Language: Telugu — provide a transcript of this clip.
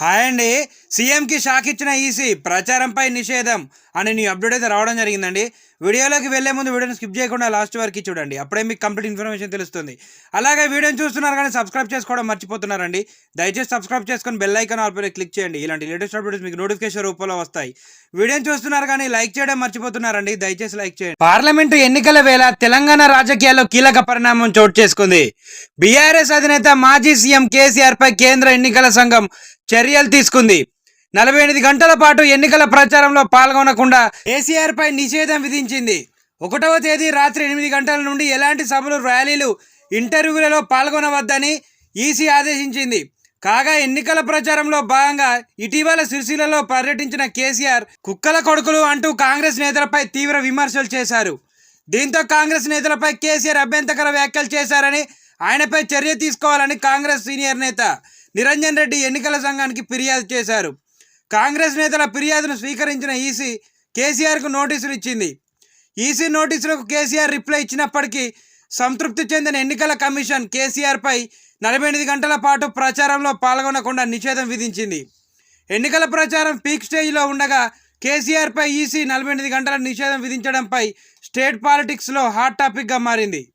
హాయ్ అండి. సీఎంకి షాక్ ఇచ్చిన ఈసీ ప్రచారంపై నిషేధం అని నీ అప్డేట్ అయితే రావడం జరిగిందండి. వీడియోలోకి వెళ్ళే ముందు వీడియోని స్కిప్ చేయకుండా లాస్ట్ వరకు చూడండి. అప్పుడే మీకు కంప్లీట్ ఇన్ఫర్మేషన్ తెలుస్తుంది. అలాగే వీడియోని చూస్తున్నారు కానీ సబ్స్క్రైబ్ చేసుకోవడం మర్చిపోతున్నారండి. దయచేసి సబ్స్క్రైబ్ చేసుకొని బెల్ ఐకాన్ ఆల్పై క్లిక్ చేయండి. ఇలాంటి లేటెస్ట్ అప్డేట్స్ మీకు నోటిఫికేషన్ రూపంలో వస్తాయి. వీడియోని చూస్తున్నారు కానీ లైక్ చేయడం మర్చిపోతున్నారండి. దయచేసి లైక్ చేయండి. పార్లమెంటు ఎన్నికల వేళ తెలంగాణ రాజకీయాల్లో కీలక పరిణామం చోటు చేసుకుంది. బీఆర్ఎస్ అధినేత మాజీ సీఎం కేసీఆర్ పై కేంద్ర ఎన్నికల సంఘం చర్యలు తీసుకుంది. నలభై ఎనిమిది గంటల పాటు ఎన్నికల ప్రచారంలో పాల్గొనకుండా కేసీఆర్ పై నిషేధం విధించింది. ఒకటవ తేదీ రాత్రి ఎనిమిది గంటల నుండి ఎలాంటి సభలు ర్యాలీలు ఇంటర్వ్యూలలో పాల్గొనవద్దని ఈసీ ఆదేశించింది. కాగా ఎన్నికల ప్రచారంలో భాగంగా ఇటీవల సిరిసిల్లలో పర్యటించిన కేసీఆర్ కుక్కల కొడుకులు అంటూ కాంగ్రెస్ నేతలపై తీవ్ర విమర్శలు చేశారు. దీంతో కాంగ్రెస్ నేతలపై కేసీఆర్ అభ్యంతకర వ్యాఖ్యలు చేశారని ఆయనపై చర్య తీసుకోవాలని కాంగ్రెస్ సీనియర్ నేత నిరంజన్ రెడ్డి ఎన్నికల సంఘానికి ఫిర్యాదు చేశారు. కాంగ్రెస్ నేతల ఫిర్యాదును స్వీకరించిన ఈసీ కేసీఆర్కు నోటీసులు ఇచ్చింది. ఈసీ నోటీసులకు కేసీఆర్ రిప్లై ఇచ్చినప్పటికీ సంతృప్తి చెందిన ఎన్నికల కమిషన్ కేసీఆర్పై నలభై ఎనిమిది గంటల పాటు ప్రచారంలో పాల్గొనకుండా నిషేధం విధించింది. ఎన్నికల ప్రచారం పీక్ స్టేజ్లో ఉండగా కేసీఆర్పై ఈసీ నలభై ఎనిమిది గంటల నిషేధం విధించడంపై స్టేట్ పాలిటిక్స్లో హాట్ టాపిక్గా మారింది.